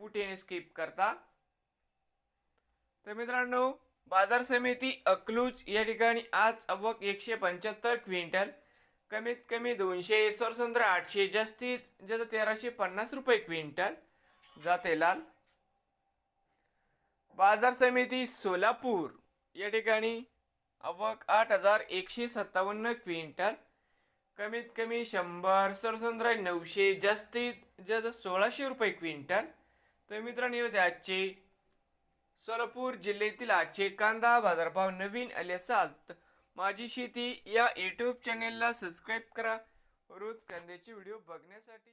कुठे स्किप करता? तर मित्रांनो बाजार समिती अकलूज या ठिकाणी आज अवक एकशे पंच्याहत्तर क्विंटल कमीत कमी दोनशे सरसंद्र आठशे जास्तीत जास्त तेराशे पन्नास रुपये क्विंटल जाते लाल. बाजार समिती सोलापूर या ठिकाणी आवक आठ हजार एकशे सत्तावन्न क्विंटल कमीत कमी शंभर सरसंद्र नऊशे जास्तीत जास्त सोळाशे रुपये क्विंटल तर मित्रांनो होते आजचे सोलापूर जिल्ह्यातील आजचे कांदा बाजारभाव नवीन आले असाल तर माझी शेती या यूट्यूब चॅनेलला सबस्क्राईब करा. रोज कांद्याचे व्हिडिओ बघण्यासाठी